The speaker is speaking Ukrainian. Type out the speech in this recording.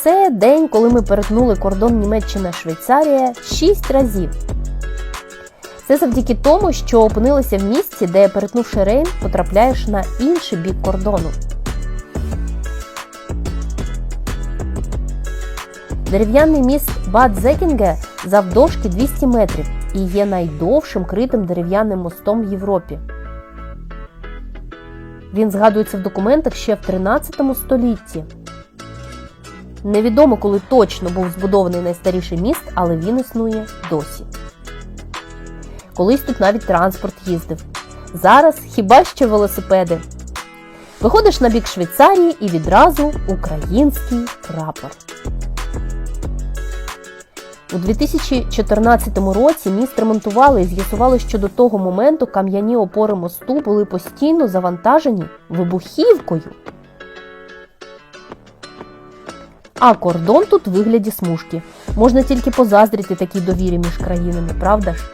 Це день, коли ми перетнули кордон Німеччина-Швейцарія 6 разів. Це завдяки тому, що опинилися в місці, де, перетнувши Рейн, потрапляєш на інший бік кордону. Дерев'яний міст Бад Зекінге завдовжки 200 метрів і є найдовшим критим дерев'яним мостом в Європі. Він згадується в документах ще в 13 столітті. Невідомо, коли точно був збудований найстаріший міст, але він існує досі. Колись тут навіть транспорт їздив. Зараз хіба що велосипеди. Виходиш на бік Швейцарії і відразу український прапор. У 2014 році міст ремонтували і з'ясували, що до того моменту кам'яні опори мосту були постійно завантажені вибухівкою. А кордон тут вигляді смужки. Можна тільки позаздрити такій довірі між країнами, правда ж?